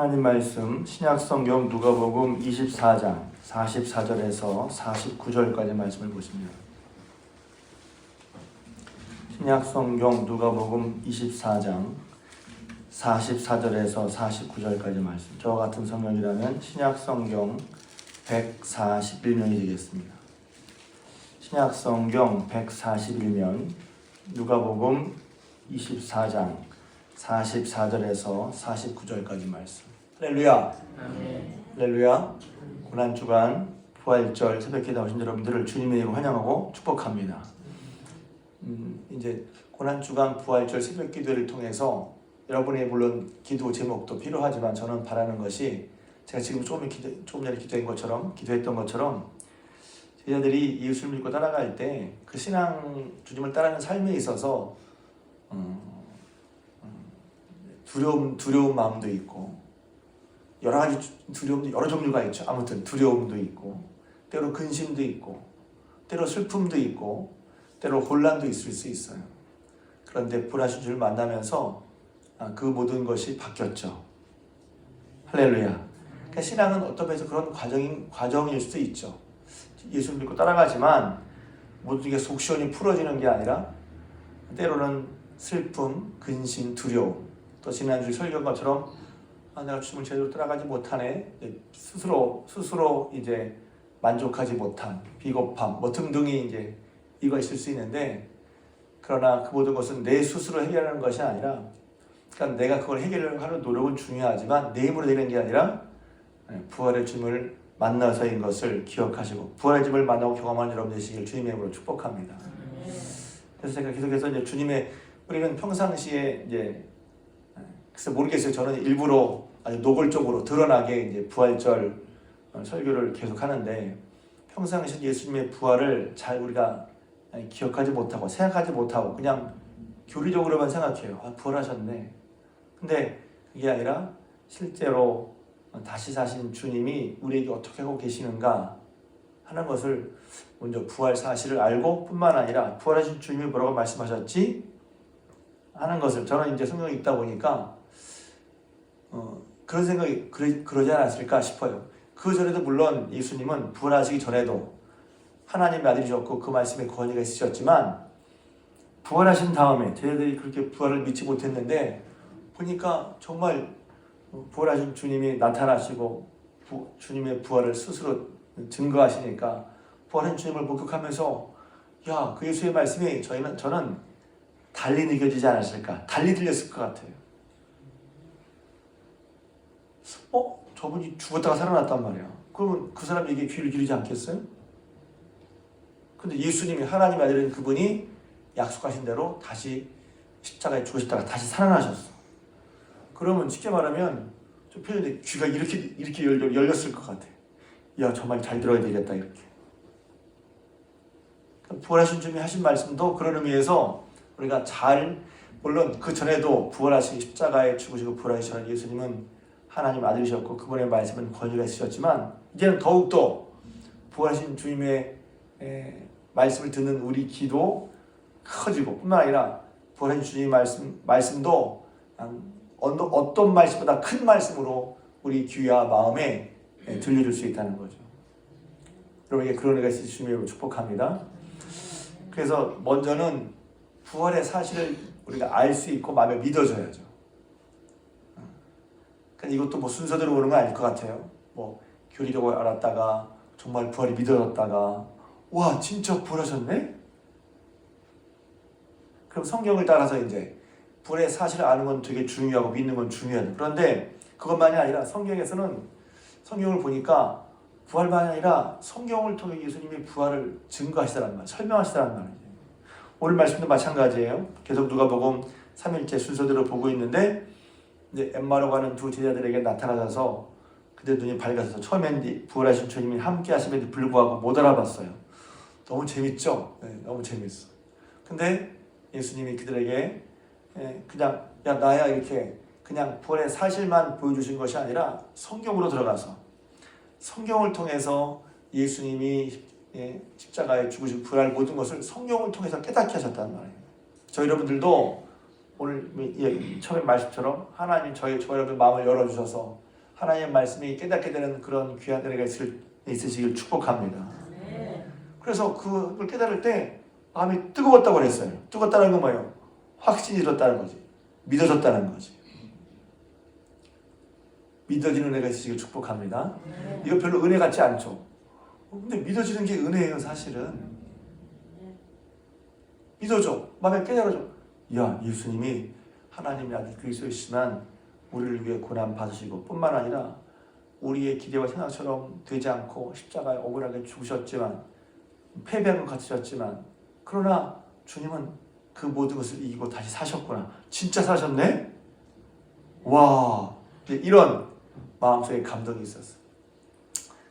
하나님 말씀 신약성경 누가복음 24장 44절에서 49절까지 말씀을 보십니다. 신약성경 누가복음 24장 44절에서 49절까지 말씀. 저와 같은 성경이라면 신약성경 141면이 되겠습니다. 신약성경 141면 누가복음 24장 44절에서 49절까지 말씀. 할렐루야. 할렐루야. 고난 주간 부활절 새벽에 나오신 여러분들을 주님의 이름으로 환영하고 축복합니다. 음, 이제 고난 주간 부활절 새벽 기도를 통해서 여러분의 물론 기도 제목도 필요하지만 저는 바라는 것이 제가 지금 조금 기도, 조금 전에 기도한 것처럼 기도했던 것처럼 제자들이 예수를 믿고 따라갈 때 그 신앙 주님을 따르는 삶에 있어서 음, 두려움 두려운 마음도 있고 여러 가지 두려움도 여러 종류가 있죠. 아무튼 두려움도 있고 때로 근심도 있고 때로 슬픔도 있고 때로 혼란도 있을 수 있어요. 그런데 불하신 주를 만나면서 아, 그 모든 것이 바뀌었죠. 할렐루야. 그러니까 신앙은 어떤 면에서 그런 과정인 과정일 수도 있죠. 예수를 믿고 따라가지만 모든 게 속시원히 풀어지는 게 아니라 때로는 슬픔, 근심, 두려움 또 지난주 설교한 것처럼 아, 내가 주님을 제대로 따라가지 못하네 스스로 스스로 이제 만족하지 못한 비겁함 뭐 등등이 이제 이거 있을 수 있는데 그러나 그 모든 것은 내 스스로 해결하는 것이 아니라 그러니까 내가 그걸 해결하는 노력은 중요하지만 내 힘으로 되는 게 아니라 예, 부활의 주님을 만나서인 것을 기억하시고 부활의 주님을 만나고 경험하는 여러분 되시길 주님의 이름으로 축복합니다. 그래서 제가 계속해서 이제 주님의 우리는 평상시에 이제 그래서 모르겠어요. 저는 일부러 아주 노골적으로 드러나게 이제 부활절 어, 설교를 계속 하는데 평상시 예수님의 부활을 잘 우리가 기억하지 못하고 생각하지 못하고 그냥 교리적으로만 생각해요. 아, 부활하셨네. 근데 그게 아니라 실제로 다시 사신 주님이 우리에게 어떻게 하고 계시는가 하는 것을 먼저 부활 사실을 알고 뿐만 아니라 부활하신 주님이 뭐라고 말씀하셨지 하는 것을 저는 이제 성경에 있다 보니까 어, 그런 생각이 그러, 그러 지 않았을까 싶어요. 그 전에도 물론 예수님은 부활하시기 전에도 하나님의 아들이셨고 그 말씀에 권위가 있으셨지만 부활하신 다음에 저희들이 그렇게 부활을 믿지 못했는데 보니까 정말 부활하신 주님이 나타나시고 부, 주님의 부활을 스스로 증거하시니까 부활한 주님을 목격하면서 야 그 예수의 말씀이 저희는 저는 달리 느껴지지 않았을까 달리 들렸을 것 같아요. 어 저분이 죽었다가 살아났단 말이야. 그러면 그 사람에게 귀를 기르지 않겠어요? 근데 예수님이 하나님 아들인 그분이 약속하신 대로 다시 십자가에 죽으셨다가 다시 살아나셨어. 그러면 쉽게 말하면 좀 표현이 귀가 이렇게 이렇게 열, 열렸을 것 같아. 야 정말 잘 들어야 되겠다 이렇게. 그러니까 부활하신 주님이 하신 말씀도 그런 의미에서 우리가 잘 물론 그 전에도 부활하신 십자가에 죽으시고 부활하신 예수님은 하나님 아들이셨고 그분의 말씀은 권위가 있으셨지만 이제는 더욱더 부활하신 주님의 에, 말씀을 듣는 우리 기도 커지고 뿐만 아니라 부활하신 주님의 말씀, 말씀도 어떤, 어떤 말씀보다 큰 말씀으로 우리 귀와 마음에 들려줄 수 있다는 거죠. 여러분에게 그런 의가 있으시 주님으로 축복합니다. 그래서 먼저는 부활의 사실을 우리가 알 수 있고 마음에 믿어줘야죠. 그러니까 이것도 뭐 순서대로 오는 건 아닐 것 같아요. 뭐 교리적으로 알았다가 정말 부활이 믿어졌다가 와 진짜 부활하셨네? 그럼 성경을 따라서 이제 부활의 사실을 아는 건 되게 중요하고 믿는 건 중요하다. 그런데 그것만이 아니라 성경에서는 성경을 보니까 부활만이 아니라 성경을 통해 예수님이 부활을 증거하시다는 말, 설명하시다는 말이에요. 오늘 말씀도 마찬가지예요. 계속 누가복음 3일째 순서대로 보고 있는데 이제 엠마로 가는 두 제자들에게 나타나셔서 그들 눈이 밝아서 처음엔 부활하신 주님이 함께 하심에도 불구하고 못 알아봤어요. 너무 재밌죠? 네, 너무 재밌어. 근데 예수님이 그들에게 예, 그냥 야 나야 이렇게 그냥 부활의 사실만 보여주신 것이 아니라 성경으로 들어가서 성경을 통해서 예수님이 예, 십자가에 죽으시고 부활 모든 것을 성경을 통해서 깨닫게 하셨다는 말이에요. 저 여러분들도 오늘 예, 처음에 말씀처럼 하나님 저희 저 여러분 마음을 열어주셔서 하나님의 말씀이 깨닫게 되는 그런 귀한 은혜가 있을, 있으시길 축복합니다. 그래서 그걸 깨달을 때 마음이 뜨거웠다고 그랬어요. 뜨겁다는 건 뭐예요? 확신이 들었다는 거지. 믿어졌다는 거지. 믿어지는 은혜가 있으시길 축복합니다. 이거 별로 은혜 같지 않죠? 어, 근데 믿어지는 게 은혜예요, 사실은. 믿어져. 마음에 깨달아져. 야, 예수님이 하나님의 아들 그리스도이시지만 우리를 위해 고난 받으시고 뿐만 아니라 우리의 기대와 생각처럼 되지 않고 십자가에 억울하게 죽으셨지만 패배한 것 같으셨지만 그러나 주님은 그 모든 것을 이기고 다시 사셨구나. 진짜 사셨네? 와, 이런 마음속에 감동이 있었어.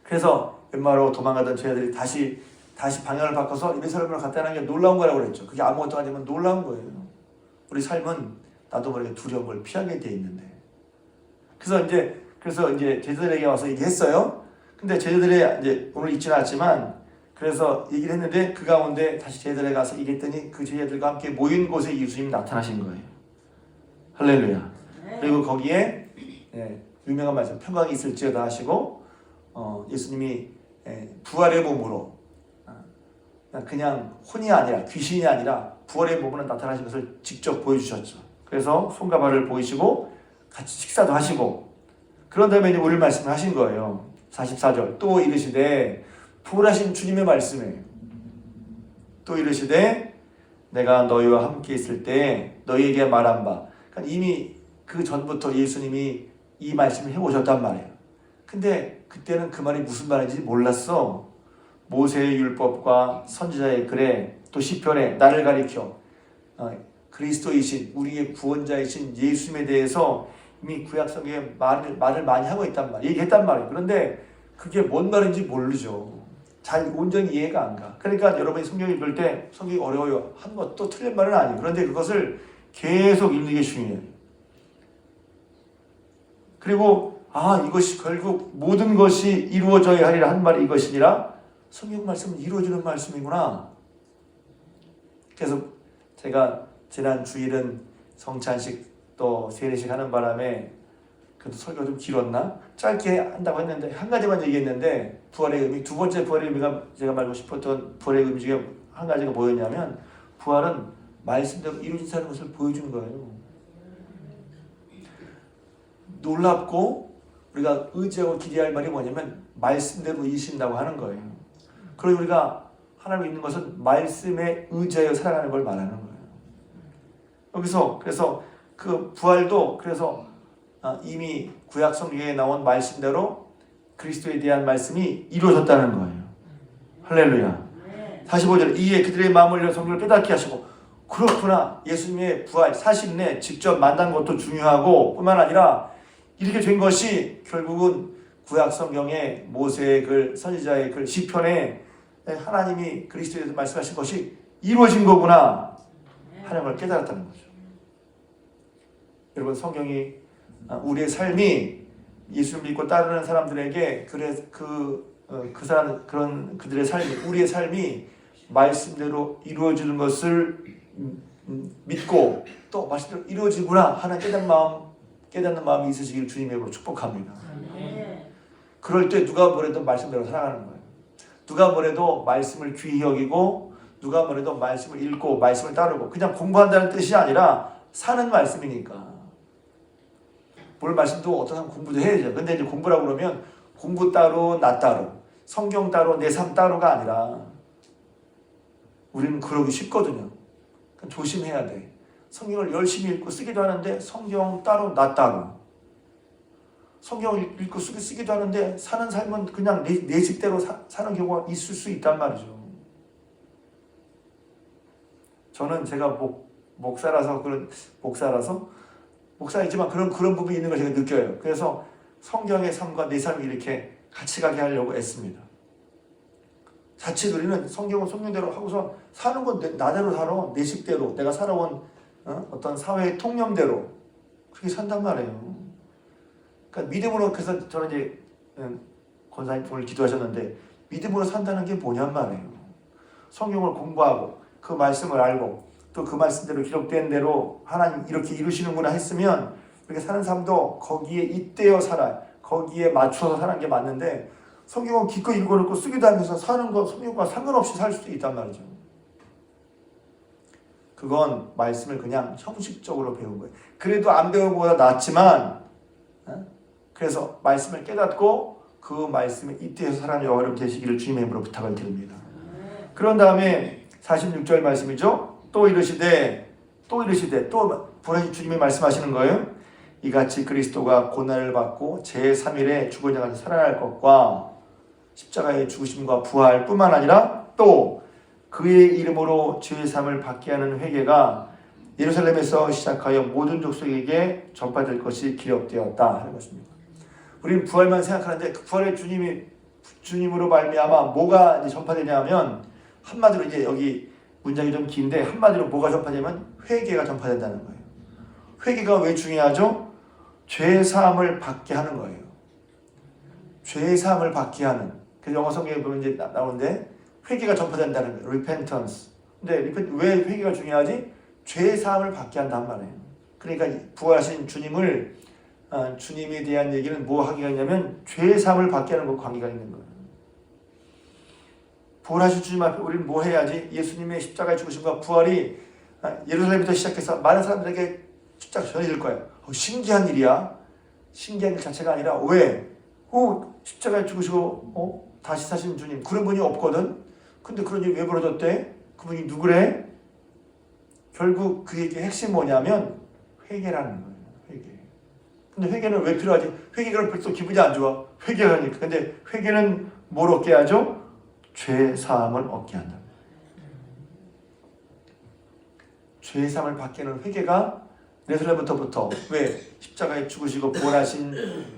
그래서 웬만하로 도망가던 저희들이 다시 다시 방향을 바꿔서 예루살렘으로 갔다는 게 놀라운 거라고 그랬죠. 그게 아무것도 아니면 놀라운 거예요. 우리 삶은 나도 모르게 두려운 걸 피하게 돼 있는데. 그래서 이제 그래서 이제 제자들에게 와서 얘기했어요. 근데 제자들이 이제 오늘 있지는 않지만 그래서 얘기를 했는데 그 가운데 다시 제자들에 가서 얘기했더니 그 제자들과 함께 모인 곳에 예수님이 나타나신 거예요. 할렐루야. 그리고 거기에 예, 유명한 말씀 평강이 있을지어다 하시고 어, 예수님이 예, 부활의 몸으로 어, 그냥 혼이 아니라 귀신이 아니라 부활의 몸으로 나타나신 것을 직접 보여주셨죠. 그래서 손과 발을 보이시고 같이 식사도 하시고 그런 다음에 이제 오늘 말씀을 하신 거예요. 44절 또 이르시되 부활하신 주님의 말씀이에요. 또 이르시되 내가 너희와 함께 있을 때 너희에게 말한 바 그러니까 이미 그 전부터 예수님이 이 말씀을 해오셨단 말이에요. 근데 그때는 그 말이 무슨 말인지 몰랐어. 모세의 율법과 선지자의 글에 또 시편에 나를 가리켜 어, 그리스도이신 우리의 구원자이신 예수님에 대해서 이미 구약 성경에 말을 말을 많이 하고 있단 말, 얘기했단 말이에요. 그런데 그게 뭔 말인지 모르죠. 잘 온전히 이해가 안 가. 그러니까 여러분이 성경 읽을 때 성경이 어려워요. 한 것도 틀린 말은 아니에요. 그런데 그것을 계속 읽는 게 중요해요. 그리고 아 이것이 결국 모든 것이 이루어져야 하리라 한 말이 이것이니라 성경 말씀은 이루어지는 말씀이구나. 그래서 제가 지난 주일은 성찬식 또 세례식 하는 바람에 그래도 설교가 좀 길었나? 짧게 한다고 했는데 한 가지만 얘기했는데 부활의 의미 두 번째 부활의 의미가 제가 말고 싶었던 부활의 의미 중에 한 가지가 뭐였냐면 부활은 말씀대로 이루어진다는 것을 보여주는 거예요. 놀랍고 우리가 의지하고 기대할 말이 뭐냐면 말씀대로 이신다고 하는 거예요. 그리고 우리가 하나님 있는 것은 말씀에 의지하여 살아가는 걸 말하는 거예요. 여기서 그래서 그 부활도 그래서 아, 이미 구약 성경에 나온 말씀대로 그리스도에 대한 말씀이 이루어졌다는 거예요. 할렐루야. 45절 이에 그들의 마음을 성경을 깨닫게 하시고 그렇구나 예수님의 부활 사실 내 직접 만난 것도 중요하고 뿐만 아니라 이렇게 된 것이 결국은 구약 성경의 모세의 글 선지자의 글 시편에 하나님이 그리스도에 대해서 말씀하신 것이 이루어진 거구나 하는 걸 깨달았다는 거죠. 여러분 성경이 아, 우리의 삶이 예수를 믿고 따르는 사람들에게 그래 그, 어, 그 사람 그런 그들의 삶이 우리의 삶이 말씀대로 이루어지는 것을 음, 음, 믿고 또 말씀대로 이루어지구나 하는 깨닫는 마음 깨닫는 마음이 있으시길 주님의 이름으로 축복합니다. 그럴 때 누가 뭐래도 말씀대로 살아가는 거예요. 누가 뭐래도 말씀을 귀히 여기고 누가 뭐래도 말씀을 읽고 말씀을 따르고 그냥 공부한다는 뜻이 아니라 사는 말씀이니까. 뭘 말씀도 어떤 사람 공부도 해야죠. 근데 이제 공부라고 그러면 공부 따로 나 따로 성경 따로 내 삶 따로가 아니라 우리는 그러기 쉽거든요. 그러니까 조심해야 돼. 성경을 열심히 읽고 쓰기도 하는데 성경 따로 나 따로 성경을 읽고 쓰기, 쓰기 도 하는데 사는 삶은 그냥 내, 내 식대로 사, 사는 경우가 있을 수 있단 말이죠. 저는 제가 목, 목사라서 그런 목사라서 목사이지만 그런 그런 부분이 있는 걸 제가 느껴요. 그래서 성경의 삶과 내 삶이 이렇게 같이 가게 하려고 애씁니다. 자칫 우리는 성경은 성경대로 하고서 사는 건 내, 나대로 살아 내 식대로 내가 살아온 어? 떤 사회의 통념대로 그렇게 산단 말이에요. 그러니까 믿음으로 그래서 저는 이제 음, 권사님 오늘 기도하셨는데 믿음으로 산다는 게 뭐냔 말이에요. 성경을 공부하고 그 말씀을 알고 또 그 말씀대로 기록된 대로 하나님 이렇게 이루시는구나 했으면 이렇게 사는 삶도 거기에 잇대어 살아요. 거기에 맞춰서 사는 게 맞는데 성경은 기껏 읽어놓고 쓰기도 하면서 사는 거 성경과 상관없이 살 수도 있단 말이죠. 그건 말씀을 그냥 형식적으로 배운 거예요. 그래도 안 배운 것보다 낫지만 어? 그래서 말씀을 깨닫고 그 말씀에 이때에서 살아가는 여러분 되시기를 주님의 이름으로 부탁을 드립니다. 그런 다음에 46절 말씀이죠. 또 이르시되 또 이르시되 또 보라시 주님이 말씀하시는 거예요. 이같이 그리스도가 고난을 받고 제3일에 죽은 자가 살아날 것과 십자가의 죽으심과 부활 뿐만 아니라 또 그의 이름으로 죄의 삶을 받게 하는 회개가 예루살렘에서 시작하여 모든 족속에게 전파될 것이 기록되었다 하는 것입니다. 우리는 부활만 생각하는데 그 부활의 주님이 주님으로 말미암아 뭐가 이제 전파되냐면 한마디로 이제 여기 문장이 좀 긴데 한마디로 뭐가 전파되면 회개가 전파된다는 거예요. 회개가 왜 중요하죠? 죄 사함을 받게 하는 거예요. 죄 사함을 받게 하는. 그 영어 성경에 보면 이제 나- 나오는데 회개가 전파된다는 거예요. repentance. 근데 왜 회개가 중요하지? 죄 사함을 받게 한단 말이에요. 그러니까 이 부활하신 주님을 아, 주님에 대한 얘기는 뭐 하기가 있냐면 죄 사함을 받게 하는 것 관계가 있는 거예요. 부활하신 주님 앞에 우리는 뭐 해야지? 예수님의 십자가의 죽으심과 부활이 아, 예루살렘부터 시작해서 많은 사람들에게 십자가 전해질 거예요. 어, 신기한 일이야. 신기한 일 자체가 아니라 왜? 어, 십자가에 죽으시고 어? 다시 사신 주님 그런 분이 없거든. 근데 그런 일이 왜 벌어졌대? 그분이 누구래? 결국 그에게 핵심 뭐냐면 회개라는 거예요. 회개. 근데 회개는 왜 필요하지? 회개가 벌써 기분이 안 좋아. 회개하니까. 근데 회개는 뭘 얻게 하죠? 죄 사함을 얻게 한다. 죄 사함을 받게 하는 회개가 예루살렘부터부터 왜 십자가에 죽으시고 부활하신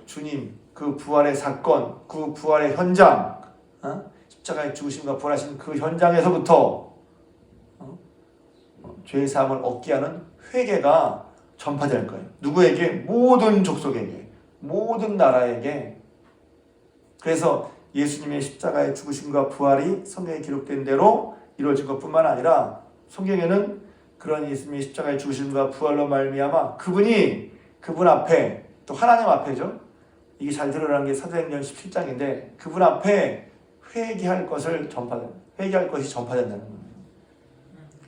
주님 그 부활의 사건 그 부활의 현장 어? 십자가에 죽으심과 부활하신 그 현장에서부터 어? 어, 죄 사함을 얻게 하는 회개가 전파될 거예요. 누구에게 모든 족속에게 모든 나라에게 그래서 예수님의 십자가의 죽으심과 부활이 성경에 기록된 대로 이루어진 것뿐만 아니라 성경에는 그런 예수님의 십자가의 죽으심과 부활로 말미암아 그분이 그분 앞에 또 하나님 앞에죠. 이게 잘 드러나는 게 사도행전 17장인데 그분 앞에 회개할 것을 전파 회개할 것이 전파된다는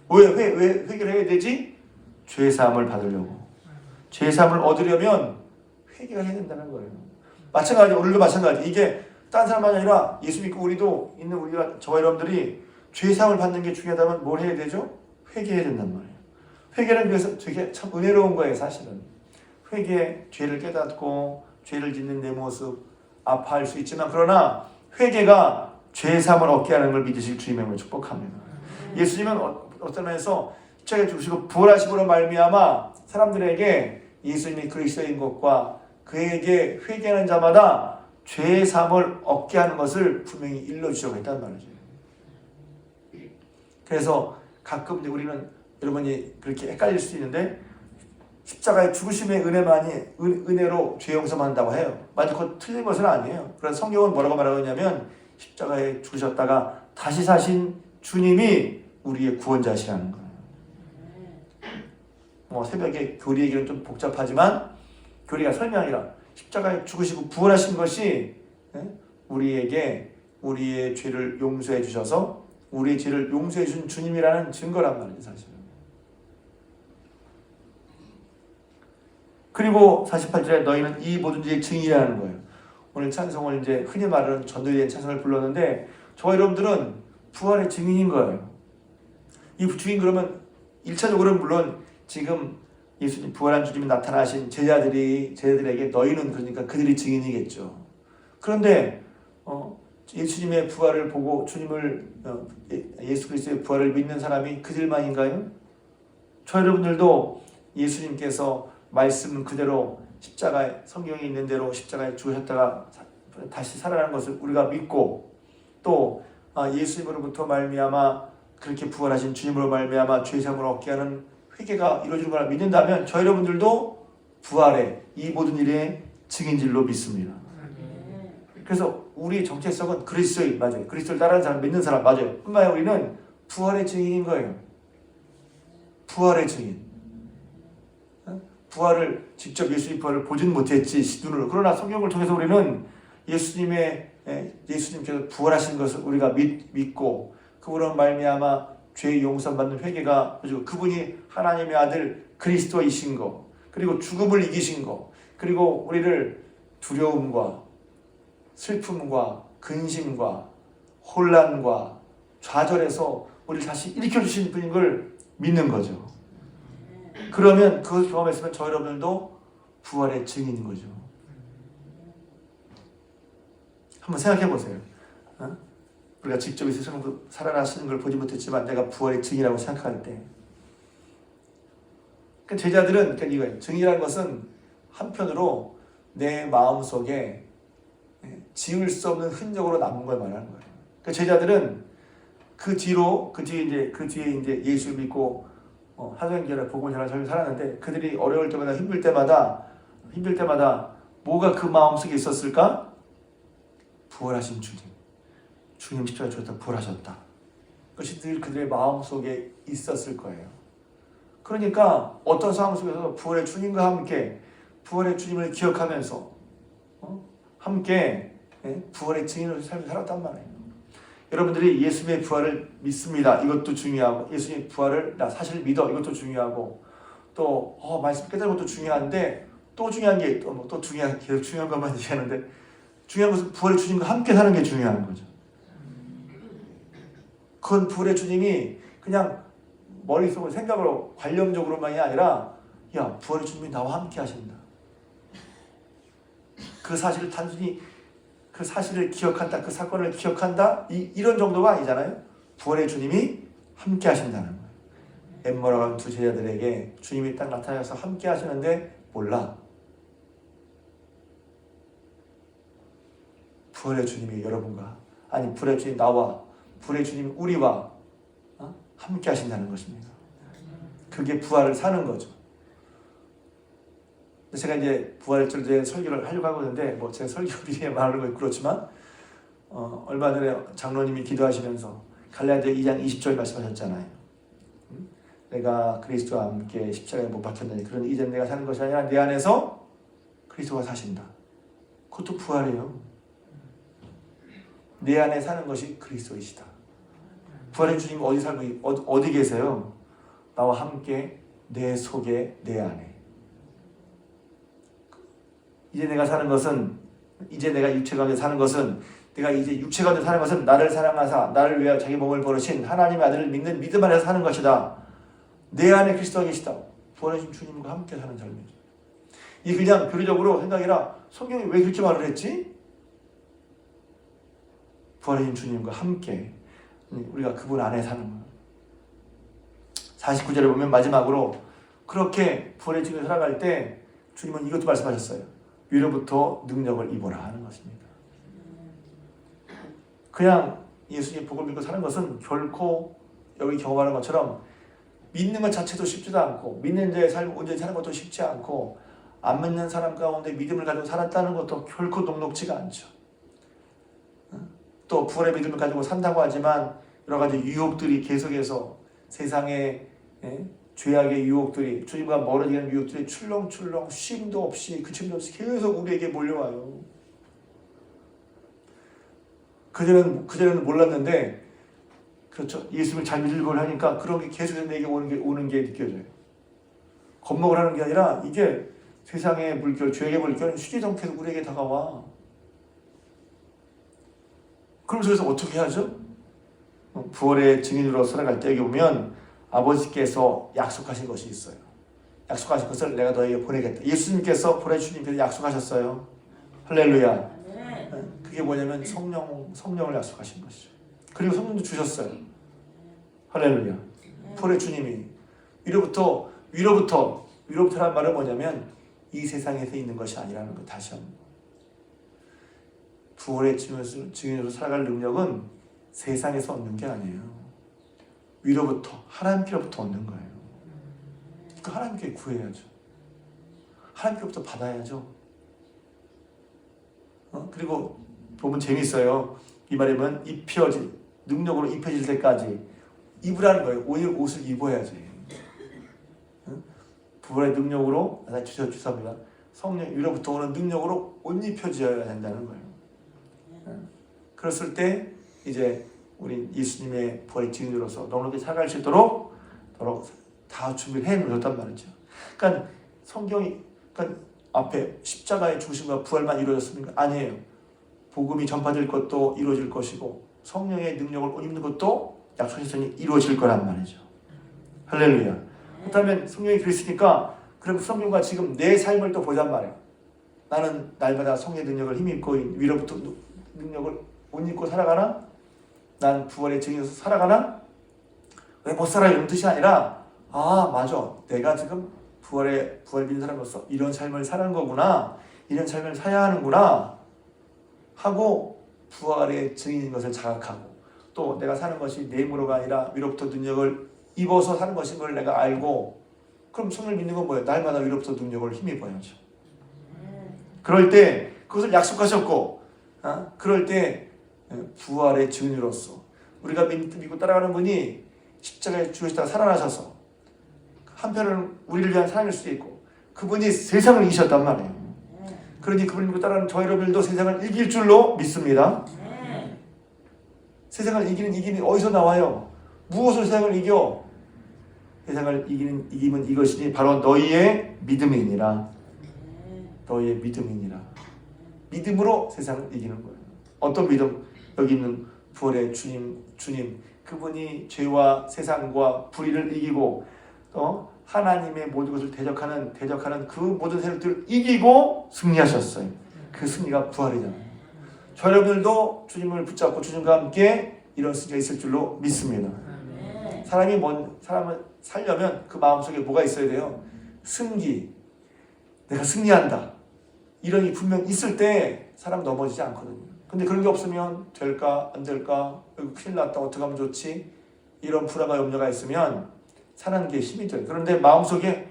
거예요. 왜, 왜, 왜 회개를 해야 되지? 죄 사함을 받으려고. 죄 사함을 얻으려면 회개를 해야 된다는 거예요. 마찬가지 오늘도 마찬가지. 이게 딴 사람만이 아니라 예수 믿고 우리도 있는 우리가 저와 여러분들이 죄 사함을 받는 게 중요하다면 뭘 해야 되죠? 회개해야 된단 말이에요. 회개는 그래서 되게 참 은혜로운 거예요, 사실은. 회개, 죄를 깨닫고 죄를 짓는 내 모습 아파할 수 있지만 그러나 회개가 죄 사함을 얻게 하는 걸 믿으실 주님의 축복합니다. 예수님은 어- 어떤 면에서 십자가에 죽으시고 부활하심으로 말미암아 사람들에게 예수님이 그리스도인 것과 그에게 회개하는 자마다 죄의 삶을 얻게 하는 것을 분명히 일러주려고 했단 말이죠. 그래서 가끔 우리는 여러분이 그렇게 헷갈릴 수 있는데 십자가의 죽으심의 은혜만이 은, 은혜로 죄 용서한다고 해요. 맞아, 그거 틀린 것은 아니에요. 그래서 성경은 뭐라고 말하고 있냐면 십자가에 죽으셨다가 다시 사신 주님이 우리의 구원자시라는 거예요. 뭐 새벽에 교리 얘기는 좀 복잡하지만 교리가 설명이라 십자가에 죽으시고 부활하신 것이 예? 우리에게 우리의 죄를 용서해 주셔서 우리의 죄를 용서해 준 주님이라는 증거란 말이죠, 사실은. 그리고 48절에 너희는 이 모든 죄의 증인이라는 거예요. 오늘 찬송을 이제 흔히 말하는 대한 찬송을 불렀는데 저와 여러분들은 부활의 증인인 거예요. 이 증인 그러면 1차적으로는 물론 지금 예수님 부활한 주님이 나타나신 제자들이 제자들에게 너희는 그러니까 그들이 증인이겠죠. 그런데 어, 예수님의 부활을 보고 주님을 어, 예- 예수 그리스도의 부활을 믿는 사람이 그들만인가요? 저 여러분들도 예수님께서 말씀 그대로 십자가에 성경에 있는 대로 십자가에 죽으셨다가 사- 다시 살아나는 것을 우리가 믿고 또 아, 예수님으로부터 말미암아 그렇게 부활하신 주님으로 말미암아 죄 사함을 얻게 하는 회개가 이루어지는 걸 믿는다면 저 여러분들도 부활의 이 모든 일의 증인 질로 믿습니다. 그래서 우리의 정체성은 그리스도인 맞아요. 그리스도를 따르는 사람, 믿는 사람 맞아요. 뿐만 우리는 부활의 증인인 거예요. 부활의 증인. 어? 부활을 직접 예수님 부활을 보진 못했지 눈으로 그러나 성경을 통해서 우리는 예수님의 예, 예수님께서 부활하신 것을 우리가 믿, 믿고 그분으로 말미암아 죄 용서 받는 회개가 그분이 하나님의 아들 그리스도이신 거 그리고 죽음을 이기신 거 그리고 우리를 두려움과 슬픔과 근심과 혼란과 좌절에서 우리를 다시 일으켜 주신 분인 걸 믿는 거죠. 그러면 그걸 경험했으면 저 여러분들도 부활의 증인인 거죠. 한번 생각해 보세요. 어? 우리가 직접 이 세상에서 살아나시는 걸 보지 못했지만 내가 부활의 증이라고 생각할 때. 그 제자들은 그러니까 이거예요. 증이라는 것은 한편으로 내 마음 속에 지울 수 없는 흔적으로 남은 걸 말하는 거예요. 그 제자들은 그 뒤로 그 뒤에 이제 그 뒤에 이제 예수를 믿고 어, 하루연결에 복음을 전하는 삶을 살았는데 그들이 어려울 때마다 힘들 때마다 힘들 때마다 뭐가 그 마음 속에 있었을까? 부활하신 주님, 주님 십자가 죽었다 부활하셨다. 그것이 늘 그들의 마음 속에 있었을 거예요. 그러니까 어떤 상황 속에서 부활의 주님과 함께 부활의 주님을 기억하면서 어? 함께 예? 부활의 증인으로 삶을 살았단 말이에요. 여러분들이 예수님의 부활을 믿습니다. 이것도 중요하고 예수님의 부활을 나 사실 믿어. 이것도 중요하고 또 어, 말씀 깨달은 것도 중요한데 또 중요한 게또 뭐, 또 중요한 계속 중요한 것만 얘기하는데 중요한 것은 부활의 주님과 함께 사는 게 중요한 거죠. 그건 부활의 주님이 그냥 머릿속으로 생각으로 관념적으로만이 아니라 야 부활의 주님이 나와 함께 하신다. 그 사실을 단순히 그 사실을 기억한다, 그 사건을 기억한다 이, 이런 정도가 아니잖아요. 부활의 주님이 함께 하신다는 거예요. 엠머라고 하는 두 제자들에게 주님이 딱 나타나서 함께 하시는데 몰라. 부활의 주님이 여러분과 아니 부활의 주님 나와 부활의 주님 우리와 어? 함께 하신다는 것입니다. 그게 부활을 사는 거죠. 제가 이제 부활절 때 설교를 하려고 하고 있는데 뭐 제 설교 비에 말하는 거 그렇지만 어, 얼마 전에 장로님이 기도하시면서 갈라디아 2장 20절 말씀하셨잖아요. 음? 내가 그리스도와 함께 십자가에 못 박혔느니 그런 이전 내가 사는 것이 아니라 내 안에서 그리스도가 사신다. 그것도 부활이에요. 내 안에 사는 것이 그리스도이시다. 부활의 주님 어디 살고 어디, 계세요? 나와 함께 내 속에 내 안에. 이제 내가 사는 것은 이제 내가 육체 가운데 사는 것은 내가 이제 육체 가운데 사는 것은 나를 사랑하사 나를 위하여 자기 몸을 버리신 하나님의 아들을 믿는 믿음 안에서 사는 것이다. 내 안에 그리스도가 계시다. 부활하신 주님과 함께 사는 삶이죠. 이 그냥 교리적으로 생각이라 성경이 왜 그렇게 말을 했지? 부활하신 주님과 함께 우리가 그분 안에 사는 거예요. 49절에 보면 마지막으로 그렇게 부활의 주님을 살아갈 때 주님은 이것도 말씀하셨어요. 위로부터 능력을 입어라 하는 것입니다. 그냥 예수님 복을 믿고 사는 것은 결코 여기 경험하는 것처럼 믿는 것 자체도 쉽지도 않고 믿는 자의 삶을 온전히 사는 것도 쉽지 않고 안 믿는 사람 가운데 믿음을 가지고 살았다는 것도 결코 녹록지가 않죠. 또 부활의 믿음을 가지고 산다고 하지만 여러 가지 유혹들이 계속해서 세상에 예? 죄악의 유혹들이 주님과 멀어지는 유혹들이 출렁출렁 쉼도 없이 그침도 없이 계속 우리에게 몰려와요. 그전에는 그전에는 몰랐는데 그렇죠. 예수님을 잘 믿을 걸 하니까 그런 게 계속해서 내게 오는 게 오는 게 느껴져요. 겁먹을 하는 게 아니라 이게 세상의 물결, 죄의 물결은 휴지덩태도 우리에게 다가와. 그럼 그래서 어떻게 하죠? 부활의 증인으로 살아갈 때 여기 보면 아버지께서 약속하신 것이 있어요. 약속하신 것을 내가 너에게 보내겠다. 예수님께서 보내주님께서 약속하셨어요. 할렐루야. 그게 뭐냐면 성령, 성령을 약속하신 것이죠. 그리고 성령도 주셨어요. 할렐루야. 보내 주님이 위로부터 위로부터 위로부터란 말은 뭐냐면 이 세상에서 있는 것이 아니라는 거 다시 한번. 부활의 증인으로 살아갈 능력은 세상에서 얻는 게 아니에요. 위로부터 하나님께로부터 얻는 거예요. 그 하나님께 구해야죠. 하나님께로부터 받아야죠. 어? 그리고 보면 재밌어요. 이 말이면 입혀질 능력으로 입혀질 때까지 입으라는 거예요. 오히려 옷을 입어야지. 어? 부활의 능력으로 나 주셔 주사입니다. 성령 위로부터 오는 능력으로 옷 입혀져야 된다는 거예요. 예. 그랬을 때 이제 우리 예수님의 부활의 증인으로서 넉넉히 살아갈 수 있도록 도록 다 준비를 해 놓았단 말이죠. 그러니까 성경이 그러니까 앞에 십자가의 중심과 부활만 이루어졌습니까? 아니에요. 복음이 전파될 것도 이루어질 것이고 성령의 능력을 옷 입는 것도 약속의 이루어질 거란 말이죠. 할렐루야. 그렇다면 성령이 그랬으니까 그럼 성령과 지금 내 삶을 또 보잔 말이에요. 나는 날마다 성령의 능력을 힘입고 위로부터 능력을 옷 입고 살아가나? 난 부활의 증인으로서 살아가나? 왜 못 살아 이런 뜻이 아니라 아 맞아 내가 지금 부활의 부활된 사람으로서 이런 삶을 사는 거구나 이런 삶을 살아야 하는구나 하고 부활의 증인인 것을 자각하고 또 내가 사는 것이 내 힘으로가 아니라 위로부터 능력을 입어서 사는 것인 걸 내가 알고 그럼 성을 믿는 건 뭐예요? 날마다 위로부터 능력을 힘입어야죠. 그럴 때 그것을 약속하셨고 어? 그럴 때 부활의 증인으로서 우리가 믿- 믿고 따라가는 분이 십자가에 죽으시다가 살아나셔서 한편은 우리를 위한 사랑일 수도 있고 그분이 세상을 이기셨단 말이에요. 그러니 그분을 믿고 따라가는 저 여러분들도 세상을 이길 줄로 믿습니다. 세상을 이기는 이김이 어디서 나와요? 무엇을 세상을 이겨? 세상을 이기는 이김은 이것이니 바로 너희의 믿음이니라. 너희의 믿음이니라. 믿음으로 세상을 이기는 거예요. 어떤 믿음? 여기 있는 부활의 주님, 주님, 그분이 죄와 세상과 불의를 이기고 또 하나님의 모든 것을 대적하는 대적하는 그 모든 세력들을 이기고 승리하셨어요. 그 승리가 부활이잖아요. 저 여러분들도 주님을 붙잡고 주님과 함께 이런 승리가 있을 줄로 믿습니다. 사람이 뭔 사람을 살려면 그 마음속에 뭐가 있어야 돼요? 승기. 내가 승리한다. 이런 이 분명 있을 때 사람 넘어지지 않거든요. 근데 그런 게 없으면 될까 안 될까 큰일 났다 어떻게 하면 좋지 이런 불안과 염려가 있으면 사는 게 힘이 돼요. 그런데 마음속에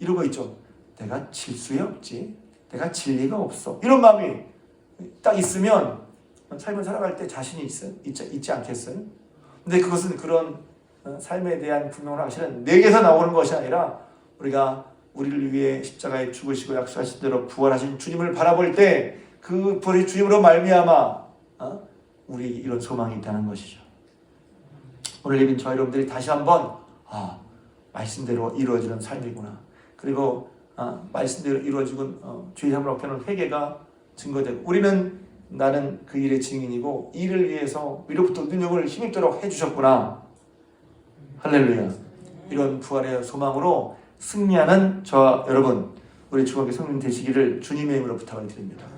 이러고 있죠. 내가 질 수에 없지. 내가 질 리가 없어. 이런 마음이 딱 있으면 삶을 살아갈 때 자신이 있, 있지, 있지 않겠어요? 근데 그것은 그런 어, 삶에 대한 분명한 확신은 내게서 나오는 것이 아니라 우리가 우리를 위해 십자가에 죽으시고 약속하신 대로 부활하신 주님을 바라볼 때 그 부활의 주님으로 말미암아 어? 우리 이런 소망이 있다는 것이죠. 오늘 예빈 저 여러분들이 다시 한번 아 말씀대로 이루어지는 삶이구나. 그리고 아, 말씀대로 이루어지고 어, 주의 삶을 얻는 회개가 증거되고 우리는 나는 그 일의 증인이고 이를 위해서 위로부터 능력을 힘입도록 해주셨구나. 할렐루야. 이런 부활의 소망으로 승리하는 저 여러분 우리 중학교 성민 되시기를 주님의 이름으로 부탁을 드립니다.